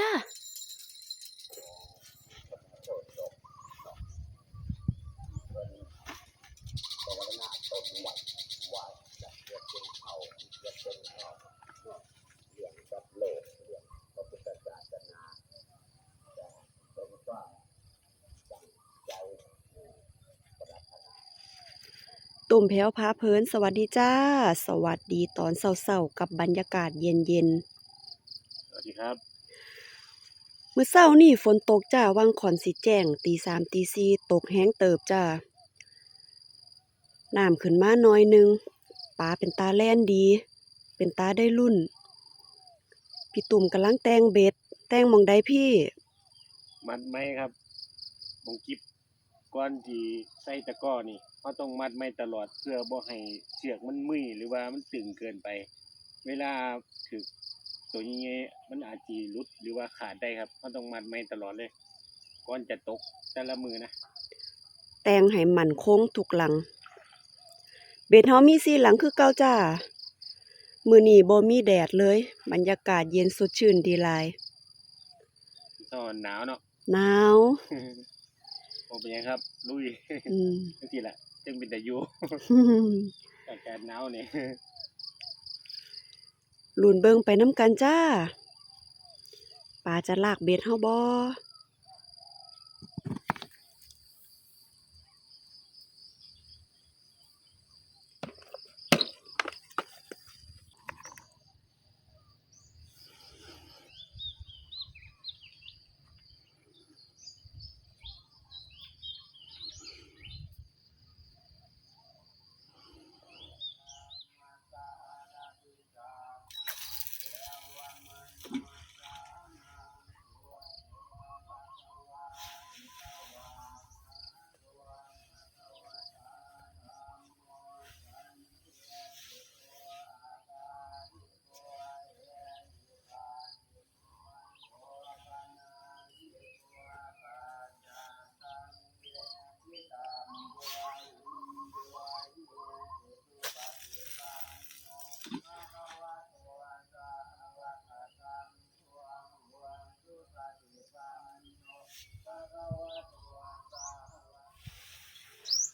จ้าตุ่มแพ้วพาเพลินสวัสดีจ้า สวัสดีตอนเศร้าๆกับบรรยากาศเย็นสวัสดีครับๆ มื้อเช้านี่ฝนตกจ้าวังขอนสิแจ้ง ตีสามตีสี่ตกแห้งเติบจ้าน้ำขึ้นมาหน้อยหนึงปลาเป็นตาแล่นดี เป็นตาได้รุ่น พี่ตุ่มกำลังแต่งเบ็ด แต่งมองใดพี่ มัดไหมครับวงกิบก้อนที่ใส่ตะกร้อนี่เขาต้องมัดไม้ตลอดเพื่อบ่ให้เชือกมันมุยหรือว่ามันตึงเกินไป เวลาถึก ตัวนี้มันอาจจะหลุดหรือว่าขาดได้ครับเขาต้องมัดไม้ตลอดเลยก่อนจะตกแต่ละมือนะ แต่งให้มันคงทุกหลัง เบ็ดเฮามีสีหลังคือเก่าจ้า มื้อนี้บ่มีแดดเลย บรรยากาศเย็นสดชื่นดีหลายตอนหนาวเนาะ หนาวโอเป็นหยังครับ ลุยอืมจังซี่แหละจึงเป็นแต่อยู่อากาศหนาวนี่ ลุนเบิงไปน้ำกันจ้าป่าจะลากเบ็ดเฮาบ่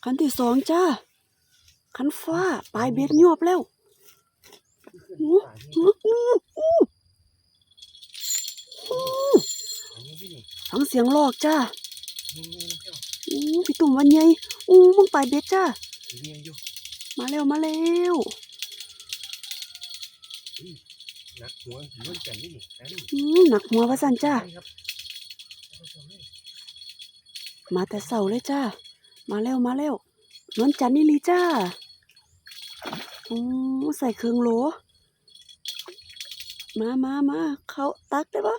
คันที่สองจ้าคันฟ้าปลายเบ็ดยวบแล้วอู้อู้อู้อู้อู้ฟังเสียงลอกจ้าอู้พี่ตุ่มวันใหญ่อู้มึงปลายเบ็ดจ้ามาเร็วมาเร็วนักหัวถือว่าแก่นนี่นี่นะนี่อู้หนักหัวว่าสันจ้าครับมาแต่เสาเลยจ้า มาเร็วมาเร็วนวลจันทร์นี่ลีจ้าอู้ใส่เครื่องโหลมามามาเขาตักได้ปะ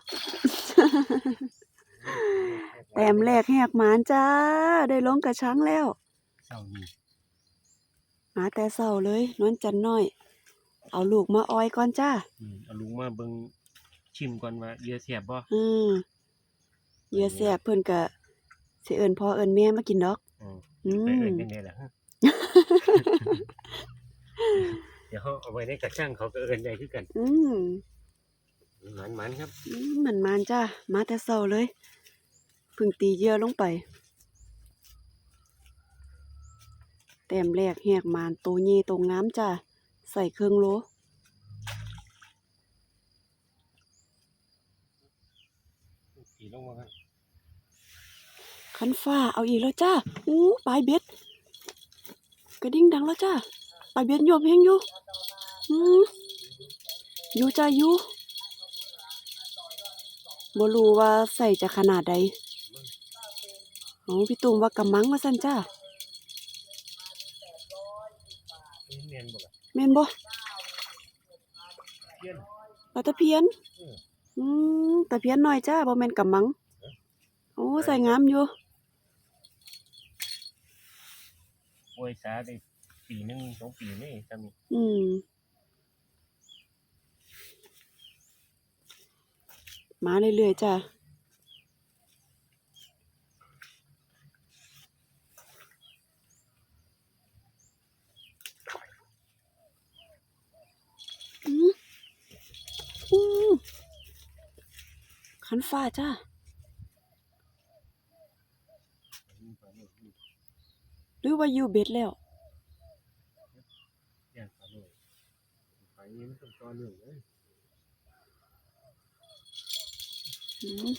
แต้มแรกแหกหมานจ้า ได้ลงกระชังแล้วเศร้านี่มาแต่เสาเลยนวลจันทร์น้อย เอาลูกมาอ้อยก่อนจ้าอืมเอาลุงมาเบิ่งชิมก่อนว่าเยื่อเสียบบ่อืมเหยื่อแสบเพิ่นกะสิเอิ้นพ่อเอิ้นแม่มากินดอก อืมอืไปเอิ้มนยังไงล่ะฮะ เดี๋ยวเขาเอาไว้ในกระช่างเขาก็เอิ้นได้คือกันอืมมันมันๆครับอืมเหมือนมานจ้ามาแต่เช้าเลยเพึ่งตีเหยื่อลงไป แต้มแรกแหกมานโตเย่โตงามจ้าใส่เครื่องโลตีลงมาครับ คันฟ้าเอาอีกแล้วจ้าอู้ปลายเบ็ด กระดิ่งดังแล้วจ้าปลายเบ็ดโยบเฮงอยู่อืมอยู่จ้าอยู่บ่รู้ว่าใส่จะขนาดใดโอ้พี่ตุ้มว่ากำมังว่าสั่นจ้านี่เนียนบ่ล่ะแม่นบ่เพี้ยนปลาตะเพียน อืมอืมตะเพียนน้อยจ้าบ่แม่นกำมัง โอ้ ใส่งามอยู่ ซาได้ปีหนึ่งสองปีนี่จำ อืม มาเรื่อยๆจ้ะ อืมอืมขันฟ้าจ้ะ หรือว่าอยู่เบ็ดแล้วย่างปลาหน่อยปลานี้มันต้องต่อเนื่องเลยอืม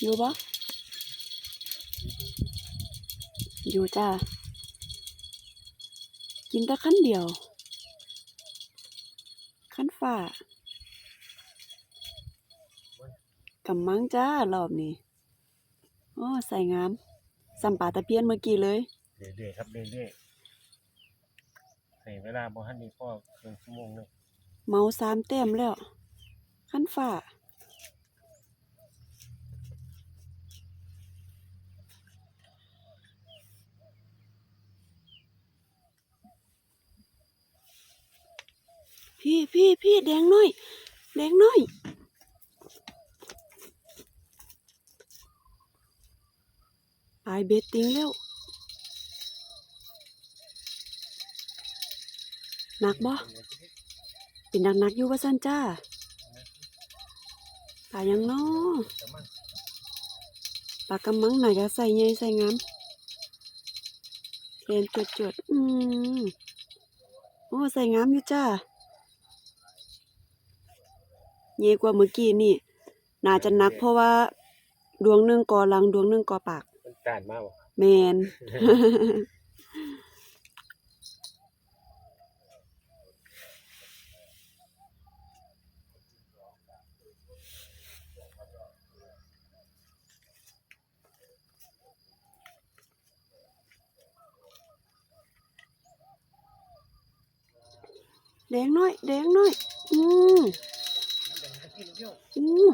อยู่ปะอยู่จ้า กินแต่ขั้นเดียว ขั้นฝ่ากำมังจ้ารอบนี้ โอ้ ใส่งาม สัมปลาตะเพียนเมื่อกี้เลย เรื่อยๆครับเรื่อยๆให้เวลาบ่ทันนี้พ่อครึ่งชั่วโมงเลยเมาสามแต้มแล้ว ขั้นฝ่า พี่พี่พี่แดงน้อย แดงน้อย ปลายเบ็ดติ้งแล้วหนักบ่เป็นหนักนักๆอยู่ว่าซั่นจ้าปลายังน้อปลากำมังหน่อยจะใส่ใหญ่ใส่งามเรียนจดจดๆอืมโอ้ใส่งามอยู่จ้าใหญ่กว่าเมื่อกี้นี่ น่าจะนักเพราะว่า ดวงหนึ่งกอลังดวงหนึ่งกอปาก ต้านมากบ่แมน แดงน้อย แดงน้อย อืมอืม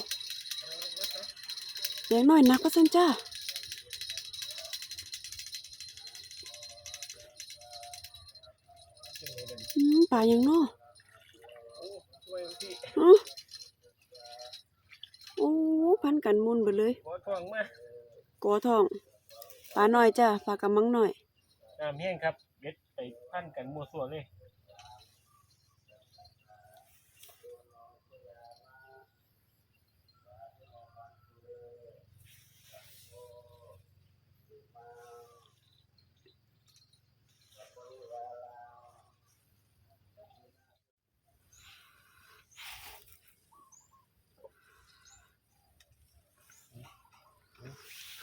แดงน้อยนักก็สันจ้า ปลายังน้อช่วยพี่ออโอ้พันกันมุนไปเลยบ่ทองมากอทองปลาน้อยจ้าปลากำมังน้อยน้ำแห้งครับเบ็ดไปพันกันมั่วซั่วเลย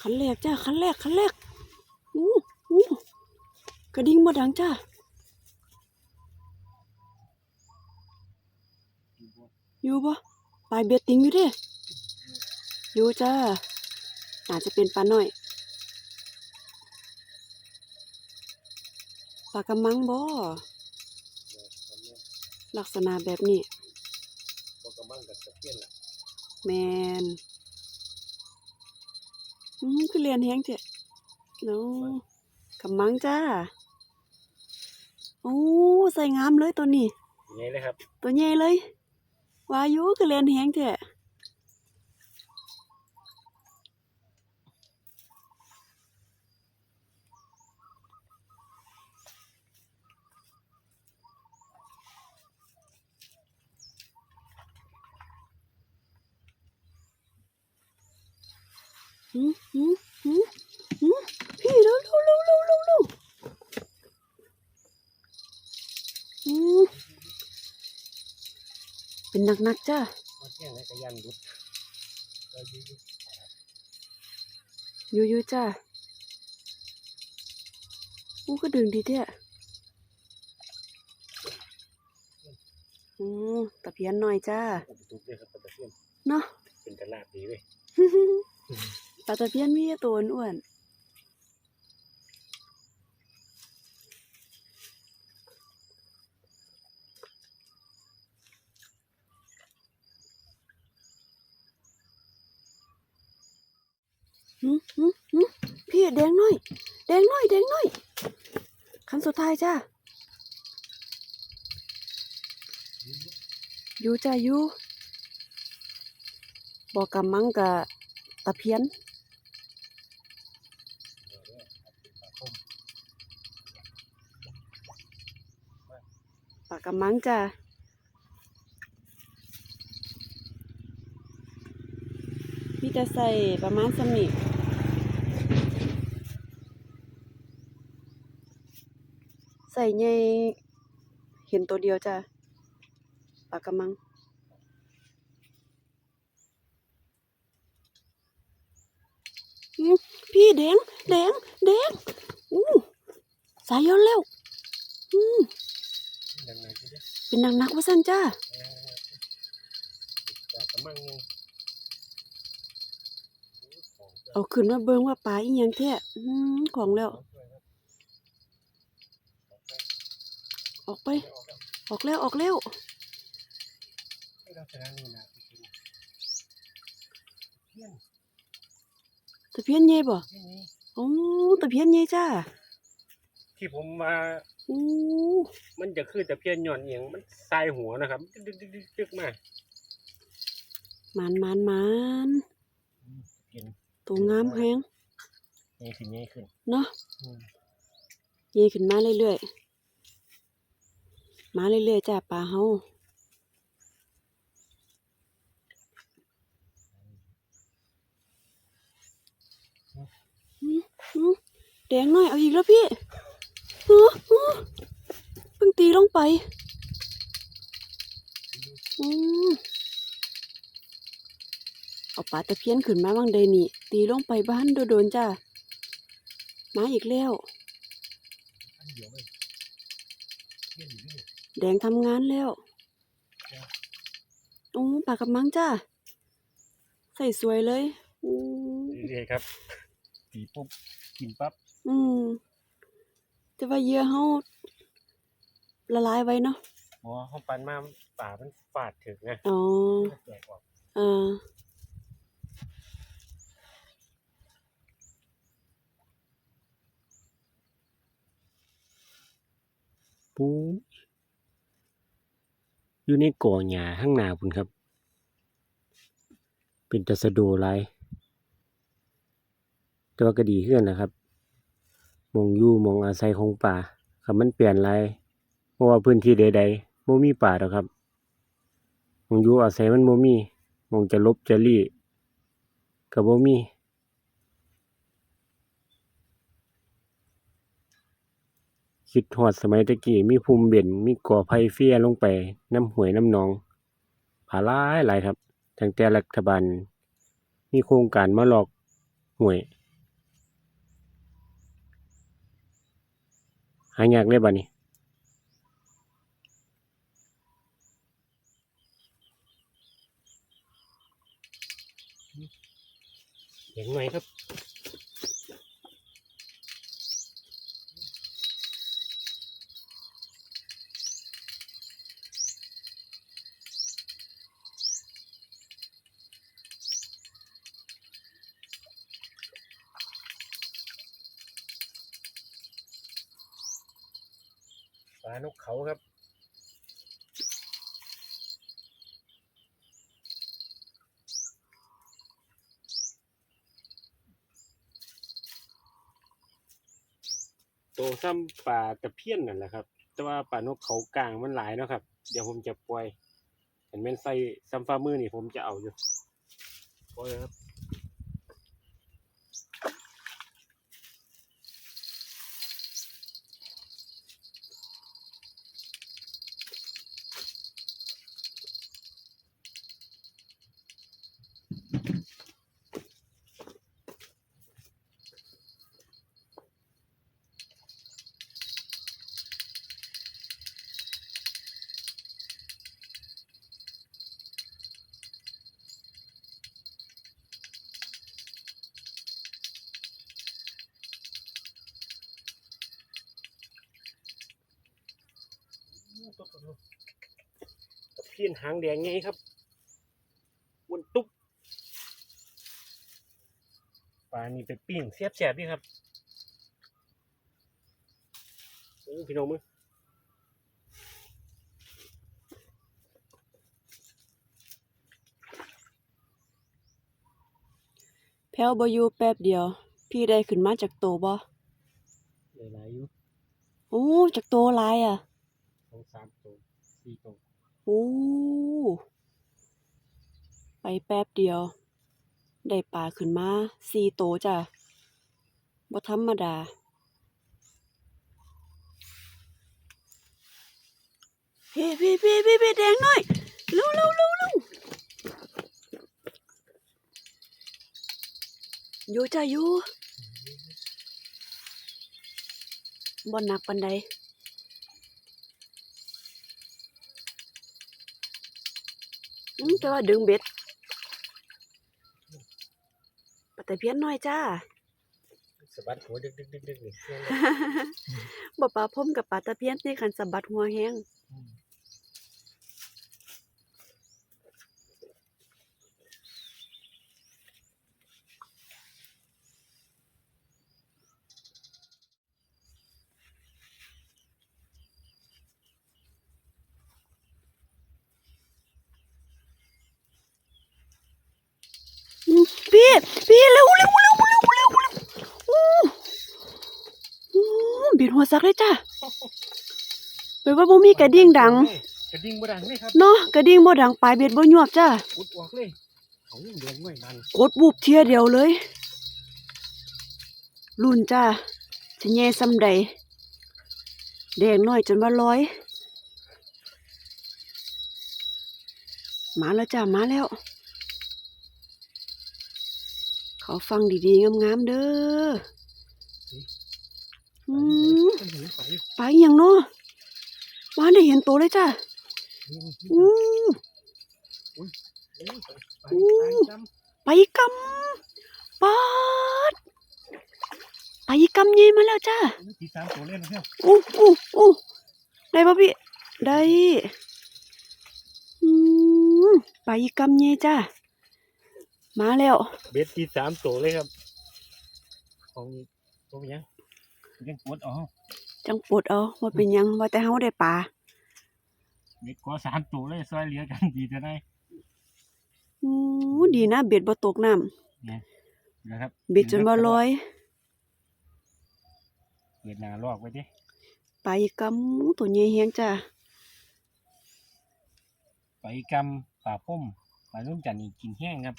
ขันแรกจ้าขันแรกขันแรกอู้อู้กระดิ่งบ่ดังจ้าอยู่บ่ปลายเบ็ดติงอยู่เด้อยู่จ้าอาจจะเป็นปลาน้อยปลากำมังบ่ลักษณะแบบนี้บ่กำลังกับตะเพียนล่ะแมน อืมคือเรียนแฮงเถอะโน้กำมังจ้าโอ้ใส่งามเลยตัวนี้นี่เลยครับ ตัวใหญ่เลย วาอยุคือเรียนแฮงเถอะหืมหืมหืมหืม พี่เร็วเร็วเร็วเร็วเร็วเร็วหืมเป็นหนักหนักๆจ้ามาเที่ยงให้กระยันรุดก็อยู่อยู่อยู่จ้าอู้ก็ดึงดีแท้อือตะเพียนหน่อยจ้าอุปตุกเลยครับปลาตะเพียนเนาะเป็นตลาดดีเว้ย ปลาตะเพียนมีตัวอ้วนหืมหืมหืมพี่แดงหน่อย แดงหน่อย แดงหน่อยคำสุดท้ายจ้าอยู่จ้าอยู่บอกกำมังกะตะเพียน กำมังจ้ะพี่จะใส่ประมาณสำนิใส่ใหญ่เห็นตัวเดียวจ้ะปลากระมังพี่แดงแดงแดงอู้สายย้อนเร็วอืม เป็นนักนักว่าสั้นจ้าเอาขึ้นมาเบิ่งว่าปลาอีหยังแท้ของแล้ว ออกไป ออกแล้วออกแล้วให้เราชนะเพียนเย่บ่โอ้ตะเพียนใหญ่จ้า ที่ผมมา มันจะคือแต่เพี้ยนหย่อนเอียงมันทรายหัวนะครับดึกดึกดึกดึกมาหมานหมานหมานเพี้ยนตัวงามแฮงนี่ขึ้นนี่ขึ้นเนาะใหญ่ขึ้นมาเรื่อยๆมาเรื่อยๆจ้าปลาเฮาอืมอืมแดงหน่อยเอาอีกแล้วพี่ เพิ่งตีลงไปอืมเอาปลาตะเพียนขึ้นมาบ้างใดนี่ ตีลงไปบ้านโดนๆจ้ามาอีกแล้วอันเลี้ยนอยู่นี่แดงทำงานแล้วโอ้ปลากระมังจ้าใส่สวยเลยอืมเรื่ครับตีปุ๊บกินปั๊บ อืม จะว่าเหยื่อเฮาละลายไว้เนาะหมอเขาปันมาป่ามันฟาดถึงนะอ๋อมันแตกออกเออปูอยู่ในก่อหญ้าข้างหน้าพุ่นครับ เป็นตะสะโดหลายแต่ว่าก็ดีขึ้นนะครับห มองอยู่มองอาศัยของป่าครับมันเปลี่ยนหลายเพราะว่าพื้นที่ใดๆบ่มีป่าดอกครับมองอยู่อาศัยมันบ่มีมองจะลบจะลีก็บ่มีคิดฮอดสมัยตะกี้มีภูมิเบ็นมีก่อไผ่เฟียลงไปน้ำหวยน้ำหนองผาลายหลายครับตั้งแต่รัฐบาลมีโครงการมาหลอกหวย หายากเลยบัดนี้เห็นไหมครับ ลานกเขาครับโตซ้ำปลาตะเพียนนั่นแหละครับ แต่ว่าปลานกเขากลางมันหลายเนาะครับ เดี๋ยวผมจะปล่อยเห็นแม่นใส่ซ้ำฟ้ามือนี่ผมจะเอาอยู่ปล่อยเลยครับ พียนหางแดงไงครับอ้วนตุ๊บปลานี่ไปปิ้งเสียบแสบๆนี่ครับโอ้พี่น้องมึงแพ้วบ่อยู่แป๊บเดียว พี่ได้ขึ้นมาจากโตบ่หลายๆอยู่โอ้จากโตหลายอะ สองสามตัวสี่ตัว โอ้ไปแป๊บเดียว ได้ปลาขึ้นมาสี่โตจ้ะบ่ธรรมดา พี่พี่พี่พี่พี่แดงหน่อยเร็วเร็วเร็วเร็วอยู่จ้ะอยู่บ่หนักปานใดอืม แต่ว่าดึงเบ็ดปะแต่เพี้ยนน้อยจ้าสะบัดหัวดึกดึกดึกดึกนี่บ่ปลาพรมกับปลาตะเพียนนี่คันสะบัดหัวแห้ง อืมพี่พี่เร็วเร็วเร็วเร็วเร็วเร็วอู้อู้บิด หัวซักเลยจ้ะแปลว่าบ่มีกระดิ่งดัง กระดิ่งบ่ดังเลยครับเนาะกระดิ่งบ่ดังปลายเบ็ดบ่ยวบจ้ะอุดออกเลยเอาเดือนง่อยดังกดบุบเทียเดียวเลย รุ่นจ้าสิแย่ซำใดแดงน้อยจนว่าร้อย มาแล้วจ้ามาแล้ว เขาฟังดีๆงามๆเด้ออืมเห็น ไฟไปอหยังเนาะว่าได้เห็นตัวเลยจ้าอู้อู้จไปกำปาดไปกำเย่มาแล้วจ้าำที่สามตัวเล่นนะครับอู้อู้อู้ได้ป่ะพี่ ได้อืมไปกำเย่จ้ามาแล้ว เบ็ดที่สามตัวเลยครับ ของตัวยัง ยังปวดอ๋อจังปวดเอาว่าเป็นหยังว่าแต่เฮาได้ปลาเบ็ดก็สามตัวเลยซอยเหลือกันดีจะได้อู้ดีนะเบ็ดบ่ตกน้ำนะครับเบ็ดจนบ่ลอยเปิดหน้าลอกไว้ดิไปกำอู้ตัวใหญ่แฮงจ้าไปกำป่าพุ่มป่านุ่มจันทร์นี่กินแห้งครับ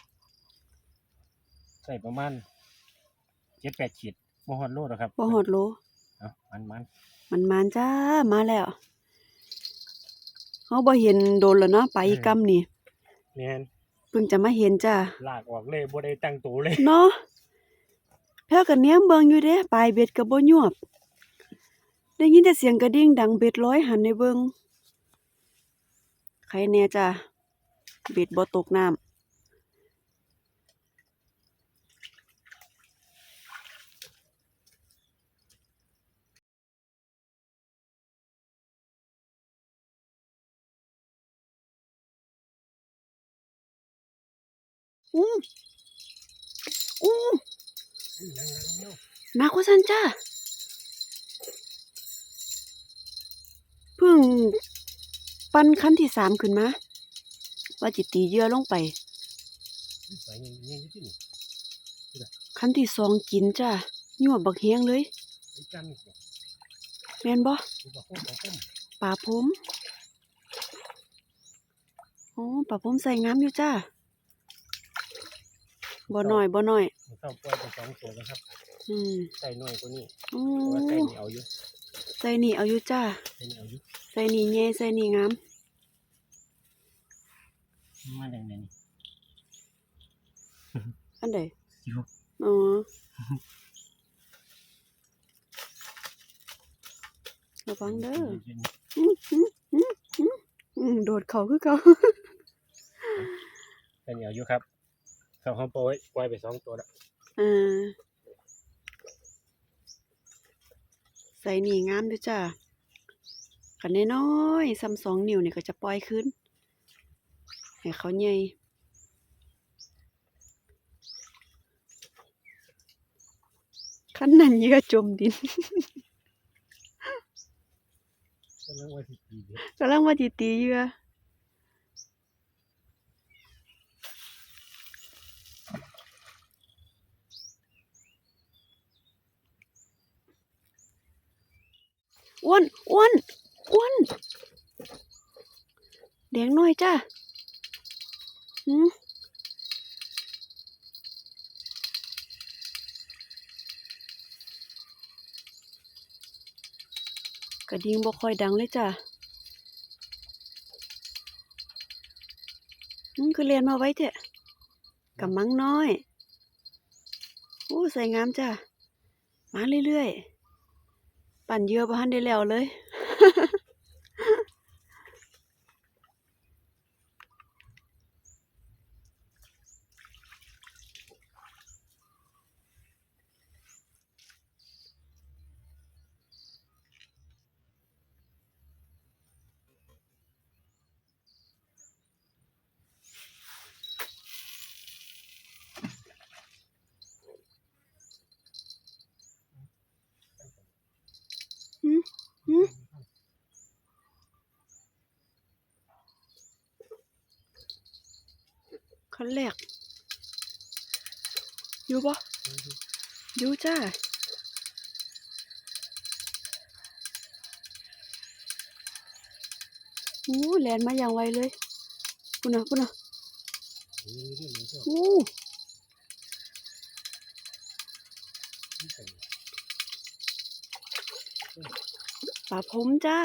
ใส่ประมาณเจ็ดแปดขีด บ่ฮอดโลหรอกครับบ่ฮอดโลเอามันมันมันมานจ้ามาแล้วเฮาบ่เห็นโดนแล้วเนาะไปกำนี่แม่นเพิ่งจะมาเห็นจ้าลากออกเลยบ่ได้ตั้งตัวเลย เนาะแพ้กันเนี้ยเบิ่งอยู่เด้ปลายเบ็ดก็บ่ยวบได้ยินแต่เสียงกระดิ่งดังเบ็ดร้อยหันในเบิ่งใครแน่จ้ะเบ็ดบ่ตกน้ำ อู้อู้หนักกว่าซั่นจ้าเพิ่งปั้นขั้นที่สามขึ้นมา ว่าจิตตีเยื่อลงไป ขั้นที่สองกินจ้ายั่วบักแฮงเลย แมนบ่ป่าพมป่าพุ่มปลาผมโอ้ปลาผมใส่งามอยู่จ้า บ่น้อยบ่น้อยมันเข้าปล่อยไปสองตัวนะครับอืมใส่น้อยกว่านี้โอ้เพราะว่าใส่นี่เอาอยู่ใส่นี่เอาอยู่จ้าใส่นี่เอาอยู่ใส่นี่แย่ใส่นี่งามมาแดงๆนี่อันใดอยู่อ๋อระวังเด้ออืมอืมอืมอืมอืมโดดเขาคือเขาใส่นี่เอาอยู่ครับ เขาเขาปล่อยปล่อยไปสองตัวแล้วอ่าใส่นี่งามด้วยจ้ากันน้อยๆซ้ำสองนิ้วนี่ก็จะปล่อยขึ้น ให้เขาใหญ่ขั้นนั้นเหยื่อจมดินก็เรื่องว่าที่ดีเด็ดกำลังว่าจิตีเหยื่อ อ้วนอ้วนอ้วนเดงน้อยจ้าอืมกระดิ่งบ่ค่อยดังเลยจ้าอืมคือเรียนมาไว้เถอะกับมังน้อย โอ้ใส่งามจ้ามาเรื่อยๆ ปั่นเหยื่อบ่ทันได้แล้วเลย หื มหืมคันแรกอยู่บ่อยู่จ้าโอ้แลนมาอย่างไวเลยพุ่นน่ะพุ่นน่ะโอ้ ปลาพรมจ้า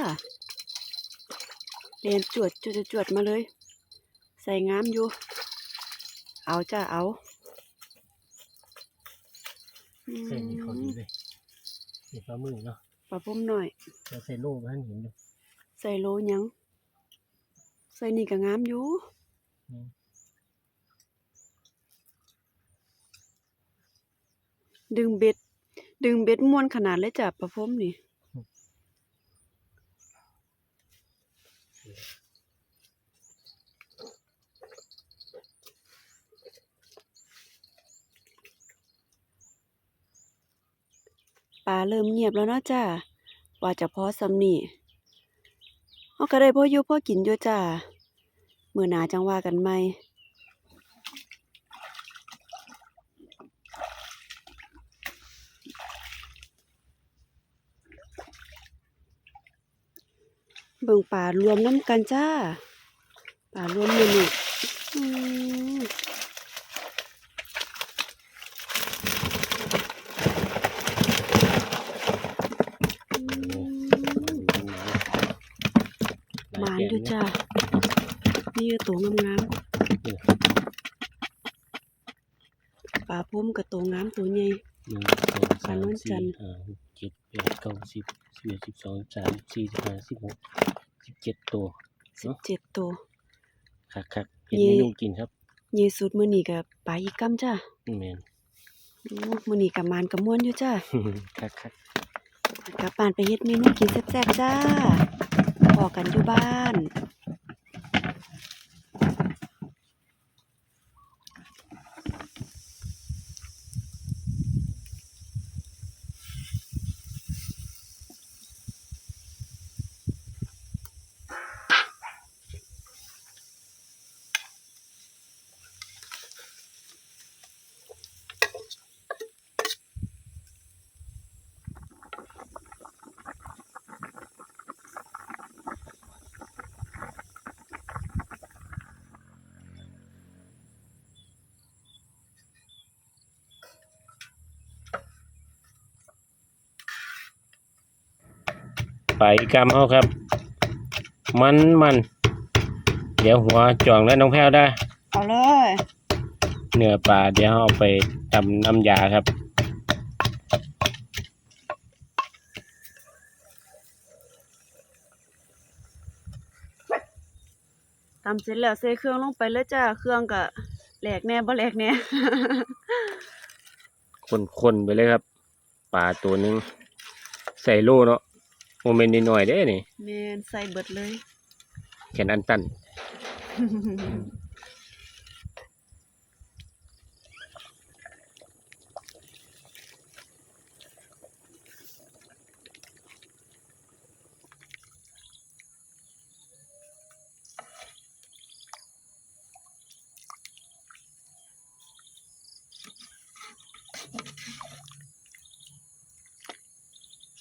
เรียนจวดจวดจวดมาเลย ใส่งามอยู่ เอาจ้าเอาอืมเส้นนี่เขาดีเลยเห็นปลาหมึกเนาะปลาพรมหน่อยเราใส่โล่มาให้เห็นอยู่ใส่โลหยัง ใส่นี่ก็งามอยู่อืมดึงเบ็ด ดึงเบ็ดม้วนขนาดเลยจ้ะประพรมนี่ ปลาเริ่มเงียบแล้วเนาะจ้าว่าจะพอสำนี่เฮาก็ได้พ่ออยู่พ่อกินอยู่จ้าเมื้อหนาจังว่ากันใหมเบิ่งป่ารวมน้ำกันจ้าป่ารวมมือนี่ อืมหมานอยู่จ้านี่ตัวงามๆป่าพุ่มกับตัวงามตัวใหญ่หนึ่งสองสามปลานุ่นจัสี่นทร์ห้าหกเจ็ดแปดเก้าสิบสิบเอ็ดสิบสองสามสิบสี่สิบห้าสิบหกสิบเจ็ดตัวสิบเจ็ดตัวคักคักๆเห็นเย่เมนูกินครับใหญ่สุดมื้อนี้กับปลาอีกกำจ้าแมนโอ้มื้อนี้กับมานกับม่วนอยู่จ้าคักคักกลับบ้านไปเฮ็ดเมนูกินแซ่บๆจ้าพ อกันอยู่บ้าน ๆไปกำเอาครับ มันมันเดี๋ยวหัวจ่องแล้วน้องแพ้วได้เอาเลยเนื้อปลาเดี๋ยวเอาไปทำน้ำยาครับตำเสร็จแล้วใส่เครื่องลงไปเลยจ้าเครื่องก็แหลกแหน่บ่แหลกแหน่ คนๆไปเลยครับปลาตัวหนึงใส่โล่เนาะ โมเมนต์นิดหน่อยๆเด้นี่แม่นใส่เบิดเลย แขนอันตัน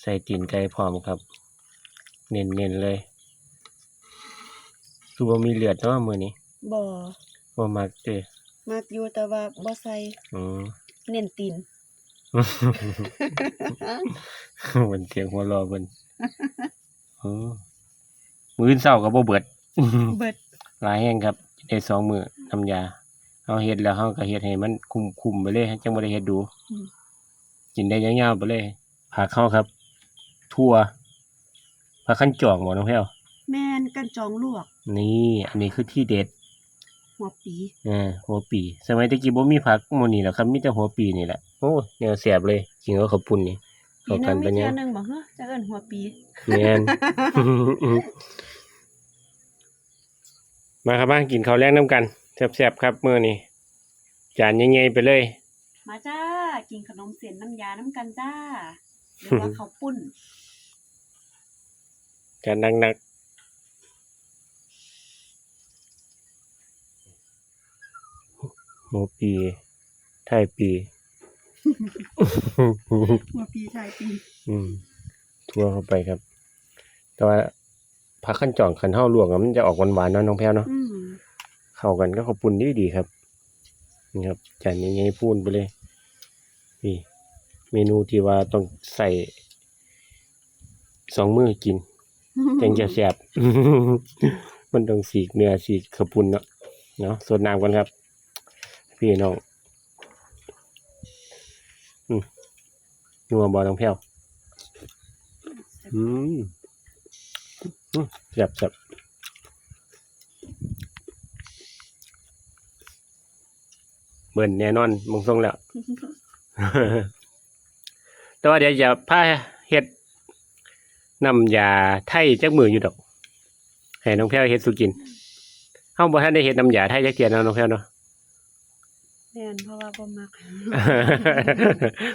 ใส่ตีนไก่พร้อมครับ เน้นๆเลยคือว่ามีเลือดเนาะมือนี้บ่ว่ามักเด้อมักอยู่แต่ว่าบ่ใส่อืมเน้นตีนมันเสียงหัวเรอเพิ่นอ๋อมื้ออนเช้าก็บ่เบิดเบิดหลายแห่งครับได้สองมื้อน้ำยาเฮาเฮ็ดแล้วเฮาก็เฮ็ดให้มันคุ้มๆไปเลยจังบ่ได้เฮ็ดดูอืมกินได้ยาวๆไปเลยผักเข้าครับ ทั่วผักขั้นจอกหมอน้องแพ้วแม่นกันจองลวก นี่อันนี้คือที่เด็ด หัวปีอ่าหัวปี สมัยตะกี้บ่มีผักหมื้นี้แหละครับมีแต่หัวปีนี่แหละโอ้แนวแซ่บเลยกินกับข้าวปุ้นนี่ปีเข้าหกันึนงปะมีเนี่ยเทื่อหนึงบ่เฮ้อจะเอิ้นหัวปี แม่น มาครับมากินข้าวแลงน้ำกันแซ่บๆครับมื้อนี้จานใหญ่ๆไปเลย มาจ้า กินขนมเส้นน้ำยาน้ำกันจ้าหรือว่าข้าวปุ้น จานหนักๆหัวปีไทยปีหัวปีไทยปี อืม ทั่วเข้าไปครับ แต่ว่าผักขั้นจองขันเท่าลวกอะมันจะออกหวานๆเนาะน้องแพ้วเนาะอืมเข้ากันก็ขอบปุ่นดีดีๆครับนี่ครับจานนี้ให้พูนไปเลยนี่เมนูที่ว่าต้องใส่สองมือกิน จังจะแซ่บมันต้องสีกเนื้อสีกขปุ่นเนาะเนาะสดน้ำกันครับ พี่น้องอนัวบอน้องแพ้วอืมแซ่บแซ่บเบิ่นแน่นอนมึงทรงแล้ว แต่ว่าเดี๋ยวจะพาเฮ็ด น้ำยาไทยจักมืออยู่ดอกให้น้องแพ้วเฮ็ดสุกินเฮาบ่ทันได้เฮ็ดน้ำยาไทยจักเที่ยเนาะน้องแพ้วเนาะแม่นเพราะว่าบ่มัก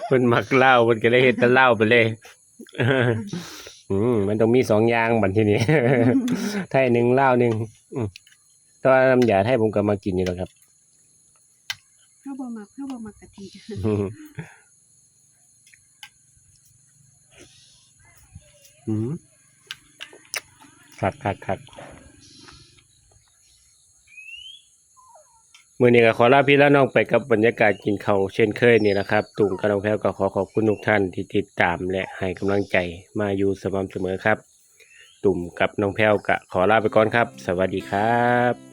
เพิ่นมักเหล้าเพิ่นก็เลยเฮ็ดแต่เหล้าไปเลยอืมมันต้องมีสองอย่างบัดทีนี้ไทยหนึ่งเหล้าหนึ่งอืมแต่ว่าน้ำยาไทยผมก็มากินอยู่แล้วครับเฮาบ่มักเฮาบ่มักกะทิ อืมคักคักคัดมื่อนี้ก็ขอลาพี่และน้องไปกับบรรยากาศกินข้าวเช่นเคยนี่แหละครับ ตุ่มกระดองแพ้วก็ขอขอบคุณทุกท่านที่ติดตามและให้กำลังใจมาอยู่สม่ำเสมอครับ ตุ่มกับน้องแพ้วก็ขอลาไปก่อนครับ สวัสดีครับ